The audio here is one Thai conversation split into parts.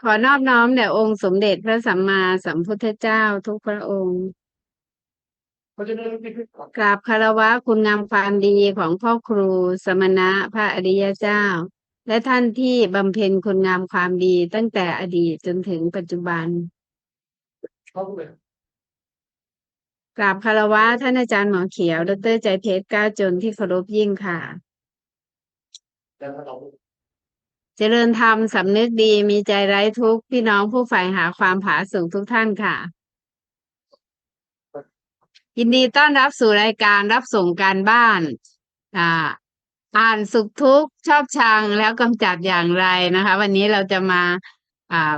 ขอนอบน้อมแด่องค์สมเด็จพระสัมมาสัมพุทธเจ้าทุกพระองค์ กราบคารวะคุณงามความดีของพ่อครูสมณะพระอริยเจ้า และท่านที่บำเพ็ญคุณงามความดีตั้งแต่อดีตจนถึงปัจจุบันกราบคารวะท่านอาจารย์หมอเขียว ดรใจเพชรก้าจนที่เคารพยิ่งค่ะ เจริญธรรมสำนึกดีมีใจไร้ทุกข์พี่น้องผู้ใฝ่หาความผาสุกทุกท่านค่ะ ยินดีต้อนรับสู่รายการรับส่งการบ้านอ่าอ่านสุขทุกข์ชอบชังแล้วกำจัดอย่างไรนะคะ วันนี้เราจะมาอ่า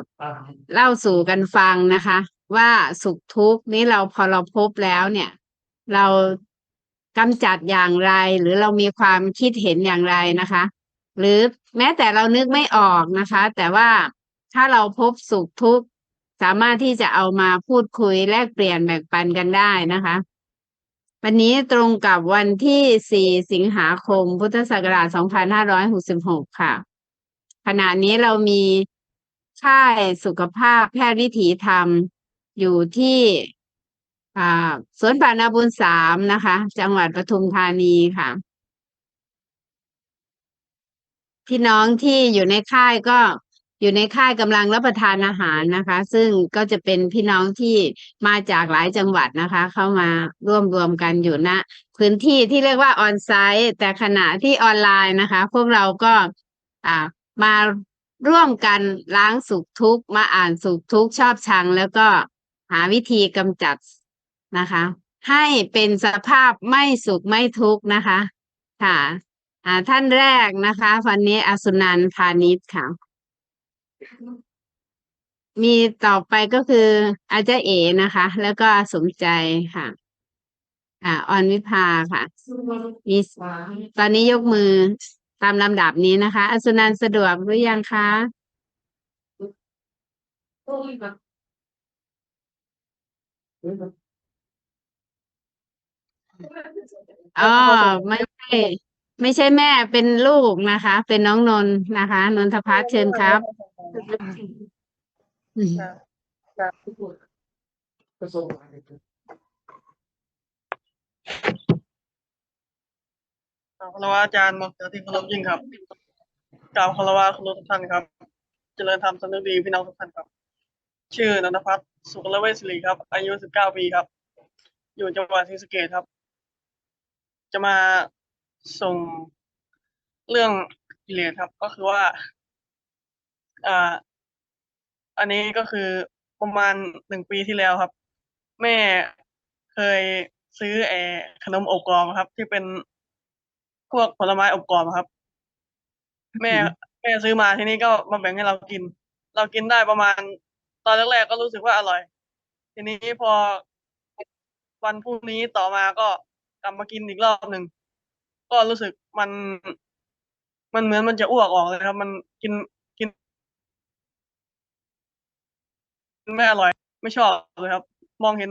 เล่าสู่กันฟังนะคะ ว่าสุขทุกข์นี้เราพอเราพบแล้วเนี่ย เรากำจัดอย่างไร หรือเรามีความคิดเห็นอย่างไรนะคะ หรือ แม้แต่เรานึกไม่ออกนะคะ แต่ว่าถ้าเราพบสุขทุกข์สามารถที่จะเอามาพูดคุยแลกเปลี่ยนแบ่งปันกันได้นะคะ วันนี้ตรงกับวันที่ 4 สิงหาคม พุทธศักราช 2566 ค่ะ ขณะนี้เรามีค่ายสุขภาพแพทย์วิถีธรรม อยู่ที่สวนป่านาบุญสามนะคะ จังหวัดปทุมธานีค่ะ พี่น้องที่อยู่ในค่ายก็อยู่ในค่ายกำลังรับประทานอาหารนะคะ ซึ่งก็จะเป็นพี่น้องที่มาจากหลายจังหวัดนะคะ เข้ามาร่วมรวมกันอยู่ณพื้นที่ที่เรียกว่าออนไซต์แต่ขณะที่ออนไลน์นะคะ พวกเราก็อ่ามาร่วมกันล้างสุขทุกข์มาอ่านสุขทุกข์ชอบชัง แล้วก็หาวิธีกำจัดนะคะ ให้เป็นสภาพไม่สุขไม่ทุกข์นะคะ ค่ะ อ่าท่านแรกนะคะ วันนี้อสุนันพาณิชย์ค่ะ มีต่อไปก็คืออาจารย์เอนะคะ แล้วก็สมใจค่ะ อ่าออนวิภาค่ะมีตอนนี้ยกมือตามลำดับนี้นะคะ อสุนันสะดวกหรือยังคะอ๋อไม่ใช่ ไม่ใช่แม่เป็นลูกนะคะ เป็นน้องนนท์นะคะ นนทพัฒน์เชิญครับอืมกราบคารวะอาจารย์มอกเสือที่เคารพยิ่งครับกราบคารวะคุณทุกท่านครับ เจริญธรรมสำนึกดีพี่น้องทุกท่านครับ ชื่อนันทพัฒน์สุขละเวชศิริครับ อายุ 19 ปีครับ อยู่จังหวัดศรีสะเกษครับ จะมา ส่งเรื่องกิเลสครับ ก็คือว่าอ่าอันนี้ก็คือประมาณหนึ่งปีที่แล้วครับ แม่เคยซื้อแออขนมอบกรอบครับ ที่เป็นพวกผลไม้อบกรอบครับ แม่แม่ซื้อมาทีนี้ก็มาแบ่งให้เรากิน เรากินได้ประมาณ ตอนแรกๆก็รู้สึกว่าอร่อย ทีนี้พอวันพรุ่งนี้ต่อมาก็กลับมากินอีกรอบหนึ่ง ก็รู้สึกมัน มันเหมือนมันจะอ้วกออกเลยครับ มันกินกินไม่อร่อย ไม่ชอบเลยครับ มองเห็น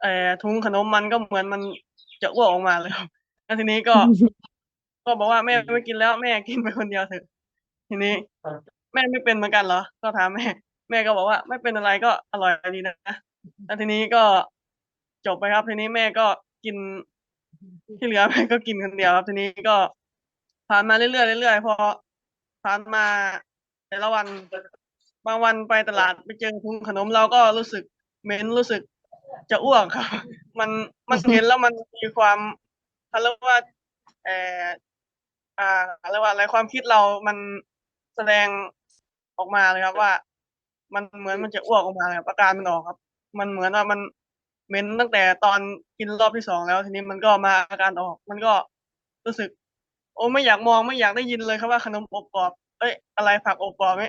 เอ่อถุงขนมมันก็เหมือนมันจะอ้วกออกมาเลยครับแล้วทีนี้ก็ ก็บอกว่าแม่ไม่กินแล้วแม่กินไปคนเดียวเถอะ ทีนี้ แม่ไม่เป็นเหมือนกันเหรอ ก็ถามแม่ แม่ก็บอกว่า ไม่เป็นอะไรก็อร่อยดีนะแล้วทีนี้ก็จบไปครับ ทีนี้แม่ก็กิน ที่เหลือแม่ก็กินคนเดียวครับทีนี้ก็ผ่านมาเรื่อยๆเรื่อยๆพอผ่านมาแต่ละวันบางวันไปตลาดไปเจอถุงขนมเราก็รู้สึกเหม็นรู้สึกจะอ้วกครับ มันมันเห็นแล้วมันมีความเขาเรียกว่าเอ่ออ่าเรียกว่าอะไรความคิดเรามันแสดงออกมาเลยครับว่า มันเหมือนมันจะอ้วกออกมาเลยครับอาการมันออกครับ มันเหมือนว่ามัน เหม็นตั้งแต่ตอนกินรอบที่สองแล้ว ทีนี้มันก็มาอาการออก มันก็รู้สึก โอ้ไม่อยากมองไม่อยากได้ยินเลยครับว่าขนมอบกรอบ เอ้ย อะไรผักอบกรอบไหม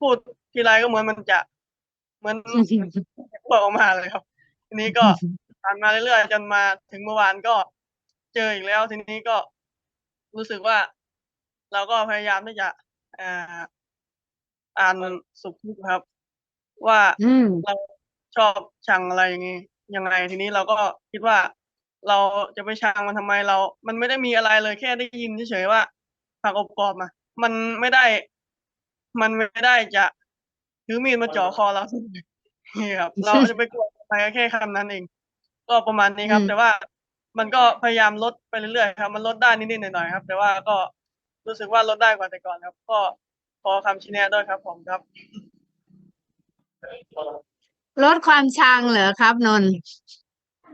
พูดทีไรก็เหมือนมันจะเหมือนอ้วกออกมาเลยครับ ทีนี้ก็ผ่านมาเรื่อยๆจนมาถึงเมื่อวานก็เจออีกแล้ว ทีนี้ก็รู้สึกว่า เราก็พยายามที่จะอ่าอ่านสุขทุกข์ครับ ว่าอืมเราชอบชังอะไรอย่างงี้ ยังไงทีนี้เราก็คิดว่าเราจะไปชังมันทำไมเรา มันไม่ได้มีอะไรเลยแค่ได้ยินเฉยๆว่าผักอบกรอบมามันไม่ได้ มันไม่ได้จะถือมีดมาจ่อคอเรานี่ครับ เราจะไปกลัวทำไมก็แค่คำนั้นเอง ก็ประมาณนี้ครับอืมแต่ว่ามันก็พยายามลดไปเรื่อยๆครับ มันลดได้นิดๆหน่อยๆครับ แต่ว่าก็รู้สึกว่าลดได้กว่าแต่ก่อนครับ ก็ขอคำชี้แนะด้วยครับผมครับ ลดความชังเหรอครับ นนท์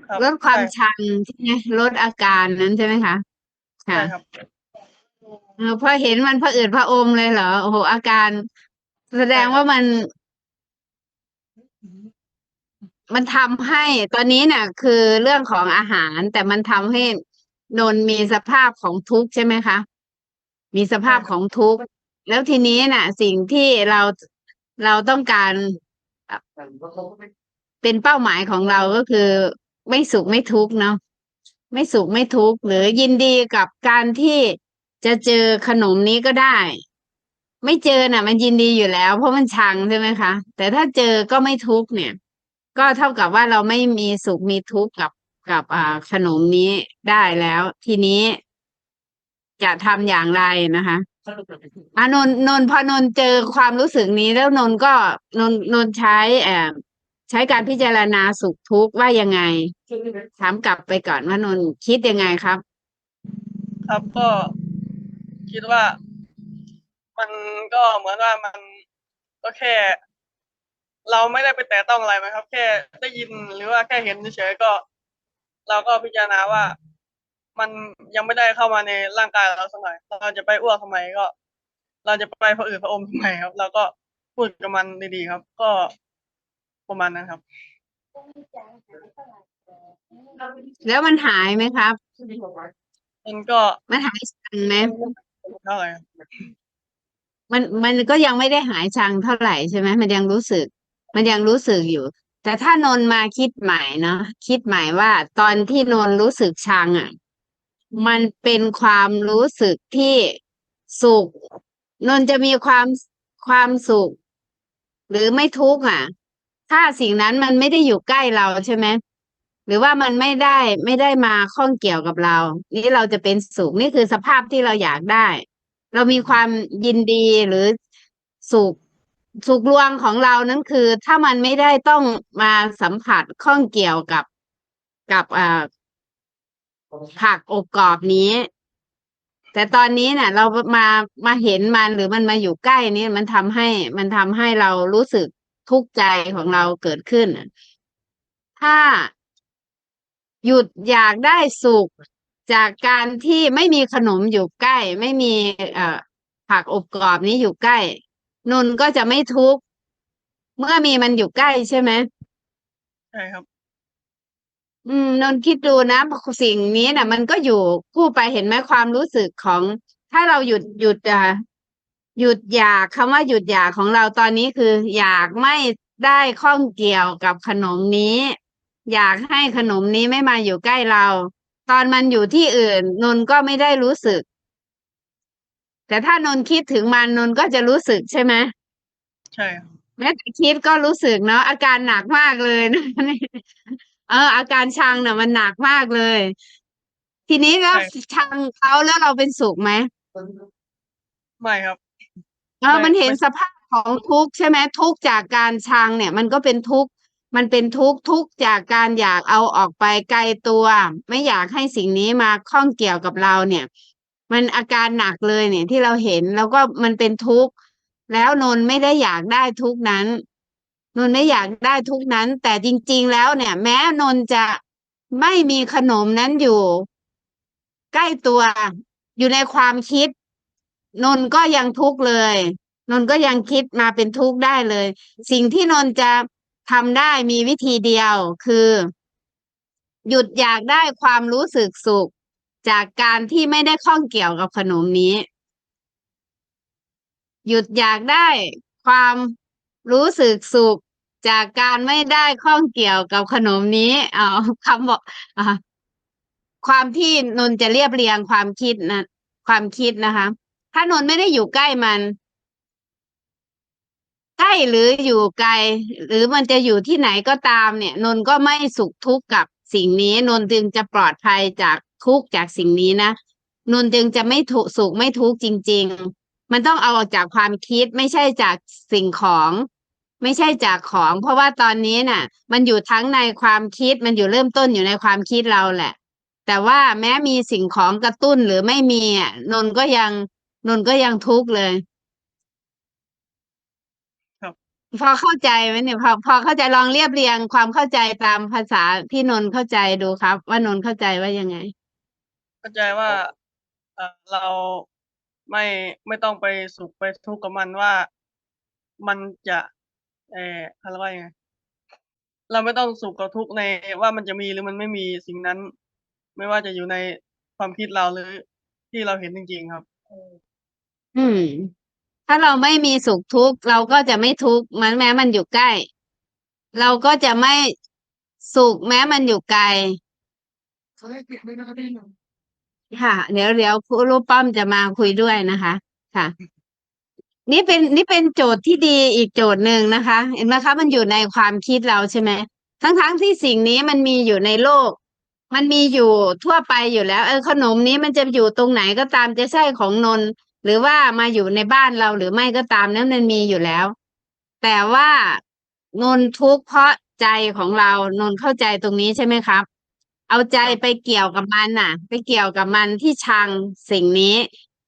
ครับลดความใช่ชังใช่ไหมลดอาการนั้นใช่ไหมคะใช่ค่ะ ครับ เออพอเห็นมันผะอืดผะอมเลยเหรอโอ้โหอาการแสดงว่ามันมันทำให้ตอนนี้เนี่ยคือเรื่องของอาหาร แต่มันทำให้นนท์มีสภาพของทุกข์ใช่ไหมคะ มีสภาพของทุกข์แล้วทีนี้น่ะ สิ่งที่เราเราต้องการ เป็นเป้าหมายของเราก็คือ ไม่สุขไม่ทุกข์เนาะไม่สุขไม่ทุกข์หรือยินดีกับการที่จะเจอขนมนี้ก็ได้ ไม่เจอน่ะ มันยินดีอยู่แล้ว เพราะมันชังใช่ไหมคะ แต่ถ้าเจอก็ไม่ทุกข์เนี่ย ก็เท่ากับว่าเราไม่มีสุขมีทุกข์กับกับอ่าขนมนี้ได้แล้ว ทีนี้ จะทำอย่างไรนะคะอานนนนพอนนเจอความรู้สึกนี้แล้วนนก็นนนนใช้เอ่อใช้การพิจารณาสุขทุกข์ว่ายังไงถามกลับไปก่อนว่านนคิดยังไงครับ ครับก็คิดว่า มันก็เหมือนว่ามันก็แค่ เราไม่ได้ไปแตะต้องอะไรมั้งครับ แค่ได้ยินหรือว่าแค่เห็นเฉยๆก็ เราก็พิจารณาว่า มันยังไม่ได้เข้ามาในร่างกายเราสักหน่อยเราจะไปอ้วกทำไมก็ เราจะไปผะอืดผะอมทำไมครับเราก็พูดกับมันดีๆครับ ก็ประมาณนั้นครับ แล้วมันหายไหมครับ มันก็มันหายชังไหมเท่าไหร่ครับมันมันก็ยังไม่ได้หายชังเท่าไหร่ใช่ไหมมันยังรู้สึก มันยังรู้สึกอยู่ แต่ถ้านนมาคิดใหม่เนาะคิดใหม่ว่าตอนที่นนรู้สึกชังอะ มันเป็นความรู้สึกที่สุขนนจะมีความความสุข หรือไม่ทุกข์อะ ถ้าสิ่งนั้นมันไม่ได้อยู่ใกล้เราใช่ไหมหรือว่ามันไม่ได้ไม่ได้มาข้องเกี่ยวกับเรา นี่เราจะเป็นสุขนี่คือสภาพที่เราอยากได้ เรามีความยินดีหรือสุขสุขลวงของเรานั้นคือ ถ้ามันไม่ได้ต้องมาสัมผัสข้องเกี่ยวกับกับอ่า ผักอบกรอบนี้ แต่ตอนนี้เนี่ยเรามามาเห็นมันหรือมันมาอยู่ใกล้นี้มันทำให้มันทำให้เรารู้สึกทุกข์ใจของเราเกิดขึ้น ถ้าหยุดอยากได้สุขจากการที่ไม่มีขนมอยู่ใกล้ ไม่มีผักอบกรอบนี้อยู่ใกล้ นนก็จะไม่ทุกข์เมื่อมีมันอยู่ใกล้ใช่ไหมใช่ครับ อืมนนท์คิดดูนะ สิ่งนี้น่ะ มันก็อยู่คู่ไปเห็นไหมความรู้สึกของ ถ้าเราหยุดหยุดอะหยุดอยากคำว่าหยุดอยากของเราตอนนี้คือ อยากไม่ได้ข้องเกี่ยวกับขนมนี้ อยากให้ขนมนี้ไม่มาอยู่ใกล้เรา ตอนมันอยู่ที่อื่น นนท์ก็ไม่ได้รู้สึก แต่ถ้านนท์คิดถึงมันนนท์ก็จะรู้สึกใช่ไหมใช่ครับแม้แต่คิดก็รู้สึกเนาะอาการหนักมากเลยนะ เออ อาการชังเนี่ยมันหนักมากเลย ทีนี้แล้วชังเขาแล้วเราเป็นสุขไหมไม่ครับ เออไม่มันเห็นไม่ สภาพของทุกข์ใช่ไหมทุกข์จากการชังเนี่ย มันก็เป็นทุกข์มันเป็นทุกข์ทุกข์จากการอยากเอาออกไปไกลตัว ไม่อยากให้สิ่งนี้มาข้องเกี่ยวกับเราเนี่ย มันอาการหนักเลยเนี่ยที่เราเห็นแล้วก็มันเป็นทุกข์แล้วนนท์ไม่ได้อยากได้ทุกข์นั้น นนไม่อยากได้ทุกนั้น แต่จริง ๆ แล้วเนี่ย แม้นนจะไม่มีขนมนั้นอยู่ ใกล้ตัวอยู่ในความคิด นนก็ยังทุกข์เลย นนก็ยังคิดมาเป็นทุกข์ได้เลย สิ่งที่นนจะทำได้มีวิธีเดียวคือ หยุดอยากได้ความรู้สึกสุข จากการที่ไม่ได้ข้องเกี่ยวกับขนมนี้ หยุดอยากได้ความ รู้สึกสุขจากการไม่ได้ข้องเกี่ยวกับขนมนี้ เอาคำบอกอความที่นนจะเรียบเรียงความคิดนะความคิดนะคะ ถ้านนไม่ได้อยู่ใกล้มัน ใกล้หรืออยู่ไกล หรือมันจะอยู่ที่ไหนก็ตาม เนี่ย นนก็ไม่สุขทุกข์กับสิ่งนี้ นนจึงจะปลอดภัยจากทุกข์จากสิ่งนี้นะนนจึงจะไม่ทุกสุขไม่ทุกข์จริงมันต้องเอาออกจากความคิดไม่ใช่จากสิ่งของ ไม่ใช่จากของ เพราะว่าตอนนี้น่ะ มันอยู่ทั้งในความคิดมันอยู่เริ่มต้นอยู่ในความคิดเราแหละ แต่ว่าแม้มีสิ่งของกระตุ้นหรือไม่มีอะนนก็ยังนนก็ยังทุกข์เลยครับพอเข้าใจไหมเนี่ยพอพอเข้าใจลองเรียบเรียงความเข้าใจตามภาษาที่นนเข้าใจดูครับ ว่านนเข้าใจว่ายังไง เข้าใจว่าเอ่อเราไม่ไม่ต้องไปสุขไปทุกข์กับมันว่ามันจะ เอออะไรว่ายังไง เราไม่ต้องสุขกับทุกข์ในว่ามันจะมีหรือมันไม่มีสิ่งนั้น ไม่ว่าจะอยู่ในความคิดเรา หรือที่เราเห็นจริง ๆ ครับอืม ถ้าเราไม่มีสุขทุกข์ เราก็จะไม่ทุกข์ มัน แม้มันอยู่ใกล้ เราก็จะไม่สุขแม้มันอยู่ไกล ค่ะ เดี๋ยวเดี๋ยวครูรูปป้อมจะมาคุยด้วยนะคะ ค่ะ นี่เป็นนี่เป็นโจทย์ที่ดีอีกโจทย์หนึ่งนะคะ เห็นไหมคะ มันอยู่ในความคิดเราใช่ไหมทั้งทั้งที่สิ่งนี้มันมีอยู่ในโลก มันมีอยู่ทั่วไปอยู่แล้ว เออขนมนี้มันจะอยู่ตรงไหนก็ตามจะใช่ของนนหรือว่ามาอยู่ในบ้านเราหรือไม่ก็ตามนั้นมันมีอยู่แล้ว แต่ว่านนทุกข์เพราะใจของเรานนเข้าใจตรงนี้ใช่ไหมครับ เอาใจไปเกี่ยวกับมันน่ะ ไปเกี่ยวกับมันที่ชังสิ่งนี้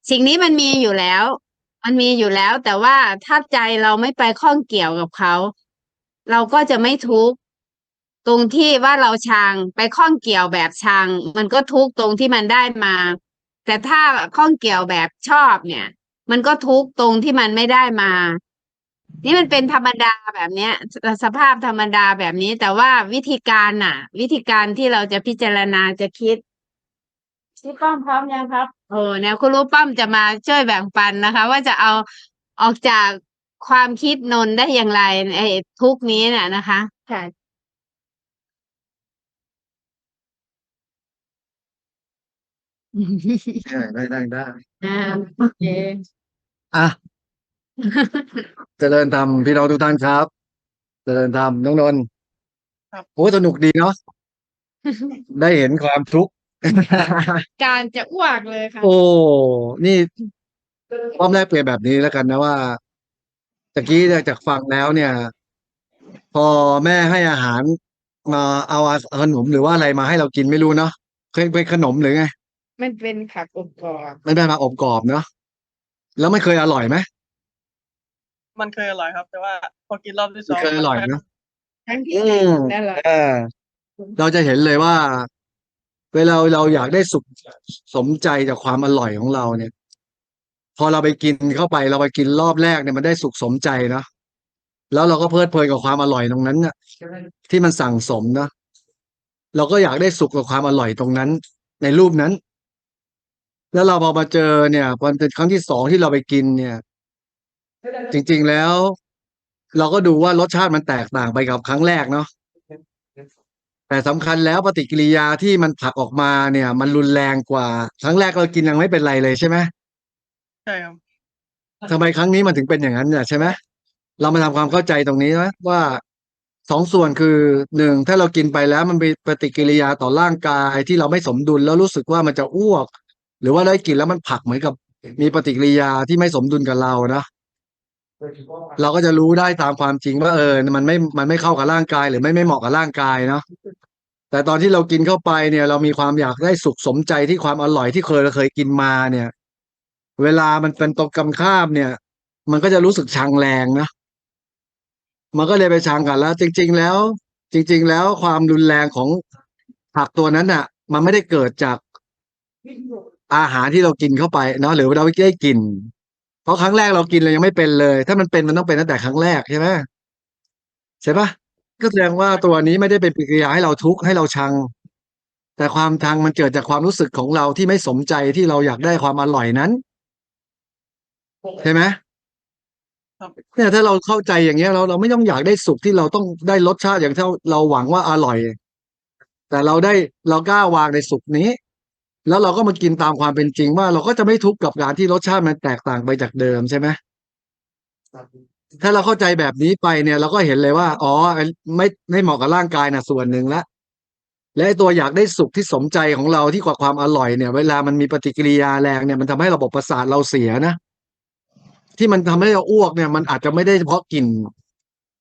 สิ่งนี้มันมีอยู่แล้ว มันมีอยู่แล้ว แต่ว่าถ้าใจเราไม่ไปข้องเกี่ยวกับเขา เราก็จะไม่ทุกข์ตรงที่ว่าเราชังไปข้องเกี่ยวแบบชัง มันก็ทุกข์ตรงที่มันได้มา แต่ถ้าข้องเกี่ยวแบบชอบเนี่ย มันก็ทุกข์ตรงที่มันไม่ได้มา นี่มันเป็นธรรมดาแบบเนี้ยสสภาพธรรมดาแบบนี้ แต่ว่าวิธีการน่ะ วิธีการที่เราจะพิจารณาจะคิด พี่ป้อมพร้อมยังครับ โอ้เนี่ยคุณรู้ป้อมจะมาช่วยแบ่งปันนะคะ ว่าจะเอาออกจากความคิดนนได้อย่างไรไอ้ทุกข์นี้น่ะนะคะค่ะได้ได้ได้อ่าโอเคอะเจริญธรรมพี่น้องทุกท่านครับ เจริญธรรมน้องนนท์ครับโอ้สนุกดีเนาะได้เห็นความทุกข์ การจะอ้วกเลยค่ะ โอ้ นี่ป้อมแรกเปลี่ยนแบบนี้แล้วกันนะว่าตะกี้เนี่ยจากฟังแล้วเนี่ย พอแม่ให้อาหารมาเอาขนมหรือว่าอะไรมาให้เรากินไม่รู้เนาะเคยเป็นขนมหรือไงมันเป็นผักอบกรอบไม่ได้มาอบกรอบเนาะแล้วไม่เคยอร่อยไหมมันเคยอร่อยครับ แต่ว่าพอกินรอบที่สองเคยอร่อยเนาะทั้งที่อืมนั่นแหละ เออเราจะเห็นเลยว่า เวลาเราอยากได้สุขสมใจจากความอร่อยของเราเนี่ย พอเราไปกินเข้าไปเราไปกินรอบแรกเนี่ยมันได้สุขสมใจเนาะแล้วเราก็เพลิดเพลินกับความอร่อยตรงนั้นน่ะที่มันสั่งสมเนาะเราก็อยากได้สุขกับความอร่อยตรงนั้น ในรูปนั้น แล้วเราพอมาเจอเนี่ยพอเป็นครั้งที่สองที่เราไปกินเนี่ย จริง ๆแล้ว เราก็ดูว่ารสชาติมันแตกต่างไปกับครั้งแรกเนาะ แต่สำคัญแล้วปฏิกิริยาที่มันผลักออกมาเนี่ย มันรุนแรงกว่า ครั้งแรกเรากินยังไม่เป็นไรเลยใช่ไหมใช่ครับทำไมครั้งนี้มันถึงเป็นอย่างนั้นเนี่ยใช่ไหมเรามาทำความเข้าใจตรงนี้นะว่าสองส่วนคือหนึ่งถ้าเรากินไปแล้วมันมีปฏิกิริยาต่อร่างกายที่เราไม่สมดุลแล้วรู้สึกว่ามันจะอ้วก หรือว่าได้กินแล้วมันผลักเหมือนกับมีปฏิกิริยาที่ไม่สมดุลกับเรานะ เราก็จะรู้ได้ตามความจริงว่าเออ มันไม่ มันไม่เข้ากับร่างกาย หรือไม่ไม่เหมาะกับร่างกายเนาะ แต่ตอนที่เรากินเข้าไปเนี่ย เรามีความอยากได้สุขสมใจที่ความอร่อยที่เคยเราเคยกินมาเนี่ย เวลามันเป็นตรงกันข้ามเนี่ย มันก็จะรู้สึกชังแรงนะ มันก็เลยไปชังกันแล้ว จริง ๆ แล้ว จริง ๆ แล้วความรุนแรงของผักตัวนั้นน่ะ มันไม่ได้เกิดจากอาหารที่เรากินเข้าไปเนาะหรือเราไม่ได้กิน เพราะครั้งแรกเรากินเรายังไม่เป็นเลย ถ้ามันเป็นมันต้องเป็นตั้งแต่ครั้งแรกใช่ไหมใช่ปะก็แสดงว่าตัวนี้ไม่ได้เป็นปฏิกิริยาให้เราทุกข์ให้เราชัง แต่ความชังมันเกิดจากความรู้สึกของเราที่ไม่สมใจที่เราอยากได้ความอร่อยนั้นใช่ไหมเนี่ยถ้าเราเข้าใจอย่างเงี้ยเราเราไม่ต้องอยากได้สุขที่เราต้องได้รสชาติอย่างที่เราหวังว่าอร่อย แต่เราได้เรากล้าวางในสุขนี้ แล้วเราก็มากินตามความเป็นจริงว่า เราก็จะไม่ทุกข์กับการที่รสชาติมันแตกต่างไปจากเดิมใช่ไหมถ้าเราเข้าใจแบบนี้ไปเนี่ย เราก็เห็นเลยว่า อ๋อไอ้ไม่ไม่เหมาะกับร่างกายนะส่วนหนึ่งละและไอ้ตัวอยากได้สุขที่สมใจของเราที่กว่าความอร่อยเนี่ย เวลามันมีปฏิกิริยาแรงเนี่ยมันทำให้ระบบประสาทเราเสียนะที่มันทำให้เราอ้วกเนี่ย มันอาจจะไม่ได้เฉพาะกลิ่น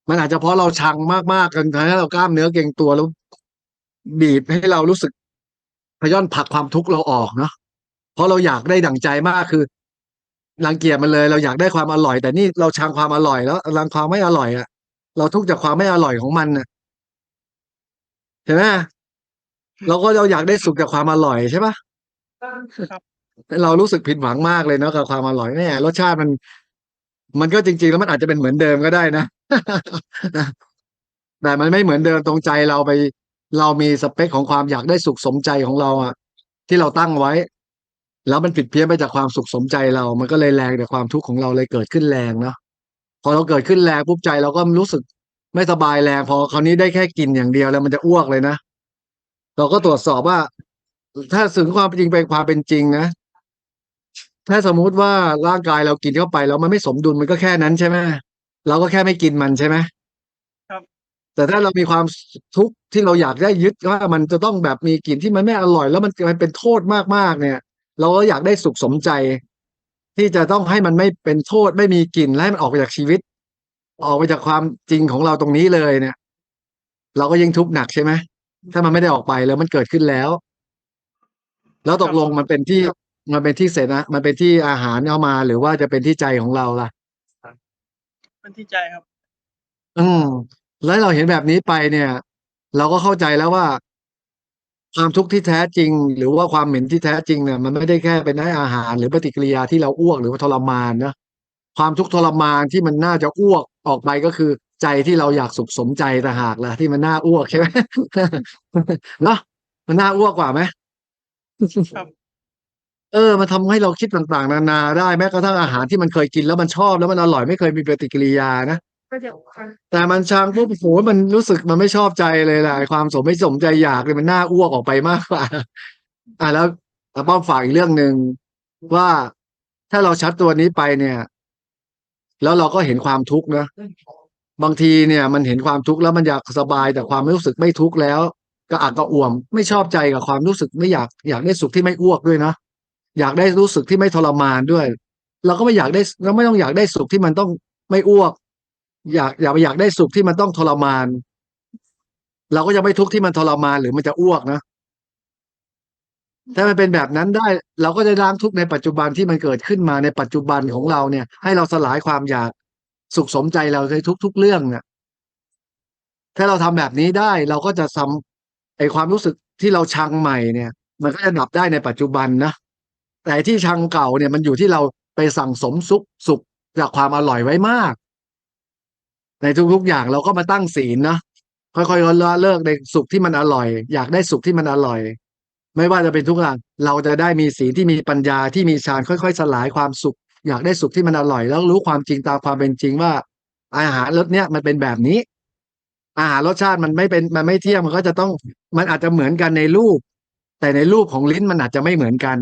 มันอาจจะเพราะเราชังมากๆกันทำให้เรากล้ามเนื้อเกร็งตัวแล้วบีบให้เรารู้สึก พย่อนผลักความทุกข์เราออกเนาะเพราะเราอยากได้ดั่งใจมากคือรังเกียจมันเลย เราอยากได้ความอร่อย แต่นี่เราชังความอร่อยแล้วรังความไม่อร่อยอะเราทุกข์จากความไม่อร่อยของมันน่ะเห็นไหมเราก็เราอยากได้สุขจากความอร่อยใช่ปะเรารู้สึกผิดหวังมากเลยเนาะกับความอร่อยเนี่ยรสชาติมัน มันก็จริง ๆ แล้วมันอาจจะเป็นเหมือนเดิมก็ได้นะแต่มันไม่เหมือนเดิมตรงใจเราไป เรามีสเปคของความอยากได้สุขสมใจของเราอะที่เราตั้งไว้ แล้วมันผิดเพี้ยนไปจากความสุขสมใจเรา มันก็เลยแรงแต่ความทุกข์ของเราเลยเกิดขึ้นแรงเนาะพอเราเกิดขึ้นแรงปุ๊บใจเราก็รู้สึกไม่สบายแรงพอคราวนี้ได้แค่กินอย่างเดียวแล้วมันจะอ้วกเลยนะเราก็ตรวจสอบว่า ถ้าถึงความจริงเป็นความเป็นจริงนะถ้าสมมุติว่าร่างกายเรากินเข้าไปแล้วมันไม่สมดุลมันก็แค่นั้นใช่ไหมเราก็แค่ไม่กินมันใช่ไหม แต่ถ้าเรามีความทุกข์ที่เราอยากได้ยึดว่ามันจะต้องแบบมีกลิ่นที่มันไม่อร่อย แล้วมันมันเป็นโทษมากๆเนี่ย เราก็อยากได้สุขสมใจ ที่จะต้องให้มันไม่เป็นโทษไม่มีกลิ่นและให้มันออกไปจากชีวิต ออกไปจากความจริงของเราตรงนี้เลยเนี่ย เราก็ยิ่งทุกข์หนักใช่ไหมถ้ามันไม่ได้ออกไปแล้วมันเกิดขึ้นแล้ว แล้วตกลงมันเป็นที่มันเป็นที่เสนามันเป็นที่อาหารเอามาหรือว่าจะเป็นที่ใจของเราล่ะเป็นที่ใจครับ อืม แล้วเราเห็นแบบนี้ไปเนี่ย เราก็เข้าใจแล้วว่า ความทุกข์ที่แท้จริง หรือว่าความเหม็นที่แท้จริงเนี่ย มันไม่ได้แค่เป็นให้อาหาร หรือปฏิกิริยาที่เราอ้วกหรือว่าทรมานนะความทุกข์ทรมานที่มันน่าจะอ้วกออกไปก็คือ ใจที่เราอยากสุขสมใจต่างหากล่ะที่มันน่าอ้วกใช่ไหมเนาะมันน่าอ้วกกว่าไหมครับเออมันทำให้เราคิดต่างๆ นานาได้แม้กระทั่งอาหารที่มันเคยกินแล้วมันชอบแล้วมันอร่อยไม่เคยมีปฏิกิริยานะ แต่มันชังปุ๊บโหมันรู้สึกมันไม่ชอบใจเลยแหละความสมไม่สมใจอยากเลยมันน่าอ้วกออกไปมากกว่า อะแล้วแต่ป้อมฝากอีกเรื่องหนึ่งว่าถ้าเราชัดตัวนี้ไปเนี่ย แล้วเราก็เห็นความทุกข์นะบางทีเนี่ย มันเห็นความทุกข์แล้วมันอยากสบายแต่ความรู้สึกไม่ทุกข์แล้ว ก็อักกระอ่วม ไม่ชอบใจกับความรู้สึกไม่อยากอยากได้สุขที่ไม่อ้วกด้วยนะอยากได้รู้สึกที่ไม่ทรมานด้วย เราก็ไม่อยากได้เราไม่ต้องอยากได้สุขที่มันต้องไม่อ้วก อยากอยากอยากได้สุขที่มันต้องทรมาน เราก็จะไม่ทุกข์ที่มันทรมานหรือมันจะอ้วกนะถ้ามันเป็นแบบนั้นได้ เราก็จะล้างทุกข์ในปัจจุบันที่มันเกิดขึ้นมาในปัจจุบันของเราเนี่ย ให้เราสลายความอยากสุขสมใจเราในทุก ๆ เรื่องเนี่ยถ้าเราทำแบบนี้ได้เราก็จะทำไอความรู้สึกที่เราชังใหม่เนี่ย มันก็จะดับได้ในปัจจุบันนะแต่ที่ชังเก่าเนี่ยมันอยู่ที่เราไปสั่งสมสุขสุขจากความอร่อยไว้มาก ในทุกๆอย่างเราก็มาตั้งศีลนะค่อยๆละเลิกในสุขที่มันอร่อย อยากได้สุขที่มันอร่อย ไม่ว่าจะเป็นทุกอย่างเราจะได้มีศีลที่มีปัญญาที่มีฌานค่อย ๆ สลายความสุข อยากได้สุขที่มันอร่อย แล้วรู้ความจริงตามความเป็นจริงว่า อาหารรสเนี้ยมันเป็นแบบนี้ อาหารรสชาติมันไม่เป็นมันไม่เที่ยงมันก็จะต้องมันอาจจะเหมือนกันในรูป แต่ในรูปของลิ้นมันอาจจะไม่เหมือนกัน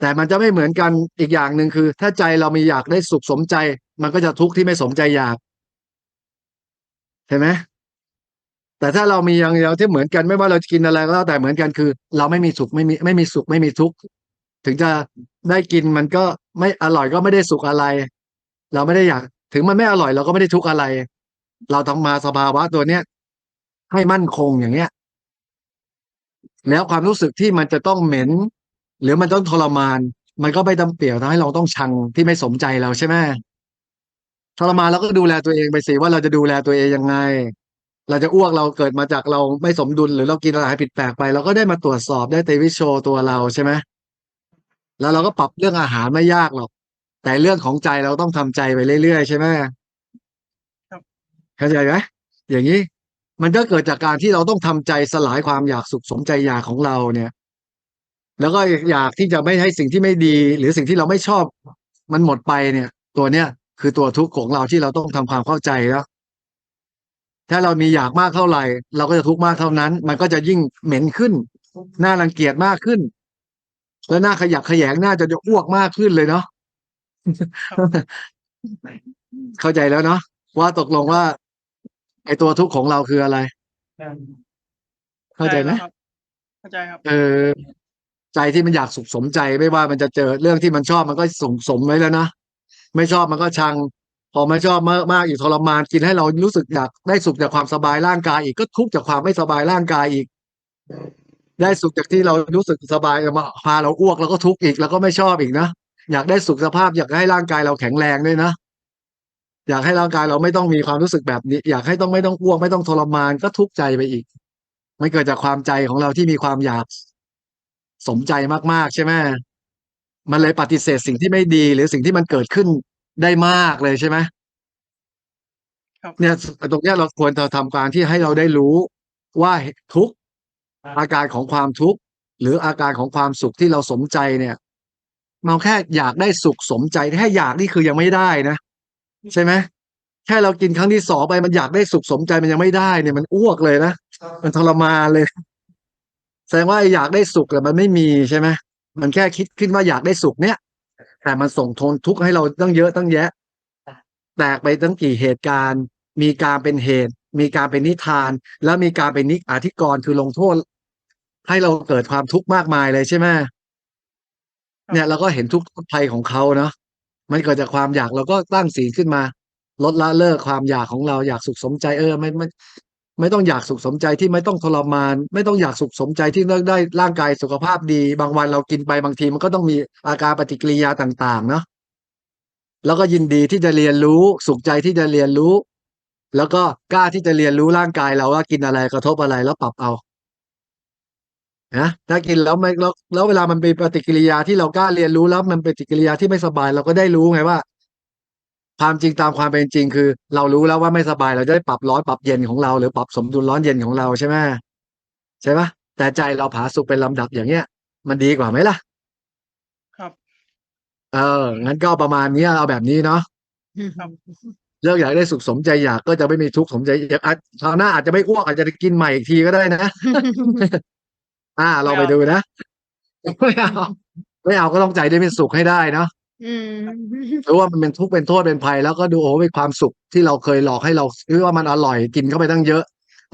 แต่มันจะไม่เหมือนกันอีกอย่างหนึ่งคือ ถ้าใจเรามีอยากได้สุขสมใจ มันก็จะทุกข์ที่ไม่สมใจอยากเห็นไหมแต่ถ้าเรามีอย่างเดียวที่เหมือนกันไม่ว่าเราจะกินอะไรก็แล้วแต่เหมือนกันคือ เราไม่มีสุขไม่มีไม่มีสุขไม่มีทุกข์ถึงจะได้กินมันก็ไม่อร่อยก็ไม่ได้สุขอะไร เราไม่ได้อยาก ถึงมันไม่อร่อยเราก็ไม่ได้ทุกข์อะไร เราต้องมาสภาวะตัวเนี้ยให้มั่นคงอย่างเงี้ย แล้วความรู้สึกที่มันจะต้องเหม็น หรือมันต้องทรมาน มันก็ไม่จำเปี่ยวทำให้เราต้องชังที่ไม่สมใจเราใช่ไหมทรมานเราก็ดูแลตัวเองไปสิว่าเราจะดูแลตัวเองยังไง เราจะอ้วกเราเกิดมาจากเราไม่สมดุลหรือเรากินอาหารผิดแปลกไป เราก็ได้มาตรวจสอบได้เตวิโชตัวเราใช่ไหมแล้วเราก็ปรับเรื่องอาหารไม่ยากหรอก แต่เรื่องของใจเราต้องทำใจไปเรื่อยๆใช่ไหมเข้าใจไหมอย่างนี้มันก็เกิดจากการที่เราต้องทำใจสลายความอยากสุขสมใจอยากของเราเนี่ย แล้วก็อยากที่จะไม่ให้สิ่งที่ไม่ดี หรือสิ่งที่เราไม่ชอบ มันหมดไปเนี่ย ตัวเนี้ยคือตัวทุกข์ของเราที่เราต้องทำความเข้าใจแล้วถ้าเรามีอยากมากเท่าไหร่ เราก็จะทุกข์มากเท่านั้น มันก็จะยิ่งเหม็นขึ้นน่ารังเกียจมากขึ้น แล้วน่าขยักขยงน่าจะอ้วกมากขึ้นเลยเนาะเข้าใจแล้วเนาะว่าตกลงว่า ไอตัวทุกข์ของเราคืออะไร เข้าใจไหมครับเข้าใจครับ เออ ใจที่มันอยากสุขสมใจ ไม่ว่ามันจะเจอเรื่องที่มันชอบมันก็สมสมไว้แล้วนะไม่ชอบมันก็ชัง พอไม่ชอบมากมากอีกทรมานกินให้เรารู้สึกอยากได้สุขจากความสบายร่างกายอีกก็ทุกข์จากความไม่สบายร่างกายอีก ได้สุขจากที่เรารู้สึกสบายมาพาเราอ้วกแล้วก็ทุกข์อีกแล้วก็ไม่ชอบอีกนะอยากได้สุขสภาพอยากให้ร่างกายเราแข็งแรงด้วยนะอยากให้ร่างกายเราไม่ต้องมีความรู้สึกแบบนี้ อยากให้ต้องไม่ต้องอ้วกไม่ต้องทรมานก็ทุกข์ใจไปอีก มันเกิดจากความใจของเราที่มีความอยาก สมใจมากๆ ใช่ไหมมันเลยปฏิเสธสิ่งที่ไม่ดี หรือสิ่งที่มันเกิดขึ้นได้มากเลยใช่ไหมครับเนี่ยตรงเนี้ยเราควรจะทำการที่ให้เราได้รู้ว่าทุกข์อาการของความทุกข์หรืออาการของความสุขที่เราสมใจเนี่ยเราแค่อยากได้สุขสมใจแค่อยากนี่คือยังไม่ได้นะ ใช่ไหมแค่เรากินครั้งที่สองไปมันอยากได้สุขสมใจมันยังไม่ได้เนี่ยมันอ้วกเลยนะมันทรมานเลย แสดงว่าไอ้อยากได้สุขแต่มันไม่มีใช่ไหมมันแค่คิดขึ้นว่าอยากได้สุขเนี่ย แต่มันส่งทนทุกข์ให้เราตั้งเยอะตั้งแยะ แตกไปตั้งกี่เหตุการณ์ มีการเป็นเหตุ มีการเป็นนิทาน แล้วมีการเป็นนิอธิกรณ์คือลงโทษ ให้เราเกิดความทุกข์มากมายเลยใช่ไหมเนี่ยเราก็เห็นทุกข์ภัยของเขาเนาะมันเกิดจากความอยากเราก็ตั้งศีลขึ้นมา ลดละเลิกความอยากของเราอยากสุขสมใจเออไม่ไม่ ไม่ต้องอยากสุขสมใจที่ไม่ต้องทรมาน ไม่ต้องอยากสุขสมใจที่ได้ได้ร่างกายสุขภาพดี บางวันเรากินไปบางทีมันก็ต้องมีอาการปฏิกิริยาต่างๆเนาะแล้วก็ยินดีที่จะเรียนรู้สุขใจที่จะเรียนรู้ แล้วก็กล้าที่จะเรียนรู้ร่างกายเราว่ากินอะไรกระทบอะไรแล้วปรับเอานะถ้ากินแล้วไม่แล้วแล้วเวลามันเป็นปฏิกิริยาที่เรากล้าเรียนรู้แล้วมันเป็นปฏิกิริยาที่ไม่สบายเราก็ได้รู้ไงว่า ความจริงตามความเป็นจริงคือ เรารู้แล้วว่าไม่สบายเราจะได้ปรับร้อนปรับเย็นของเรา หรือปรับสมดุลร้อนเย็นของเราใช่ไหมใช่ปะแต่ใจเราผาสุกเป็นลำดับอย่างเงี้ย มันดีกว่าไหมล่ะ ครับ เอองั้นก็ประมาณเนี้ยเอาแบบนี้เนาะครับเลิกอยากได้สุขสมใจอยากก็จะไม่มีทุกข์สมใจอยากอาจคราวหน้าอาจจะไม่อ้วกอาจจะได้กินใหม่อีกทีก็ได้นะอ่าลองไปดูนะไม่เอาไม่เอาก็ต้องใจได้เป็นสุขให้ได้เนาะ อืม รู้ว่ามันเป็นทุกข์เป็นโทษเป็นภัย แล้วก็ดูโอ้เป็นความสุขที่เราเคยหลอกให้เราคิดว่ามันอร่อยกินเข้าไปตั้งเยอะ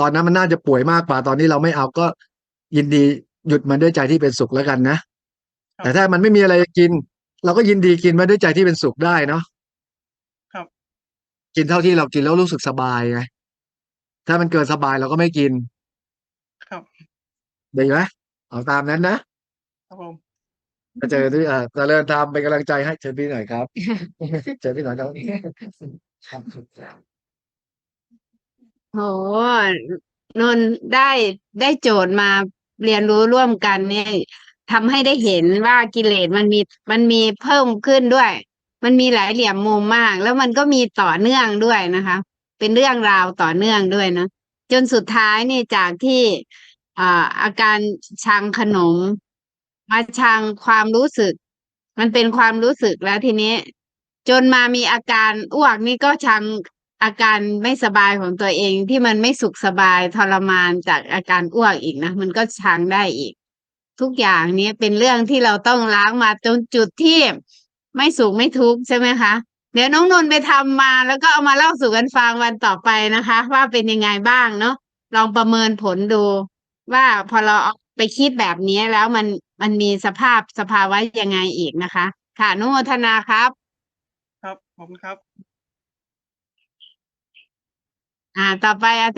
ตอนนั้นมันน่าจะป่วยมากกว่าตอนนี้เราไม่เอาก็ยินดีหยุดมันด้วยใจที่เป็นสุขแล้วกันนะ ครับ แต่ถ้ามันไม่มีอะไรจะกิน เราก็ยินดีกินมันด้วยใจที่เป็นสุขได้เนาะครับ กินเท่าที่เรากินแล้วรู้สึกสบายไงถ้ามันเกินสบายเราก็ไม่กินครับ ดีไหมเอาตามนั้นนะครับผม มาเจอที่เอ่อเจริญธรรมเป็นกำลังใจให้เชิญพี่หน่อยครับ เชิญพี่หน่อยครับครับโหนนได้ได้โจทย์มาเรียนรู้ร่วมกันเนี่ยทำให้ได้เห็นว่ากิเลสมันมีมันมีเพิ่มขึ้นด้วย มันมีหลายเหลี่ยมมุมมาก แล้วมันก็มีต่อเนื่องด้วยนะคะ เป็นเรื่องราวต่อเนื่องด้วยนะจนสุดท้ายนี่จากที่อ่าอาการชังขนม มาชังความรู้สึก มันเป็นความรู้สึกแล้วทีนี้ จนมามีอาการอ้วกนี่ก็ชังอาการไม่สบายของตัวเองที่มันไม่สุขสบายทรมานจากอาการอ้วกอีกนะมันก็ชังได้อีก ทุกอย่างนี้เป็นเรื่องที่เราต้องล้างมาจนจุดที่ไม่สุขไม่ทุกข์ใช่ไหมคะเดี๋ยวน้องนนไปทำมาแล้วก็เอามาเล่าสู่กันฟังวันต่อไปนะคะ ว่าเป็นยังไงบ้างเนาะลองประเมินผลดู ว่าพอเราเอาไปคิดแบบนี้แล้วมัน มันมีสภาพสภาวะยังไงอีกนะคะ ค่ะอนุโมทนาครับ ครับผมครับ อ่า ต่อไปอาจารย์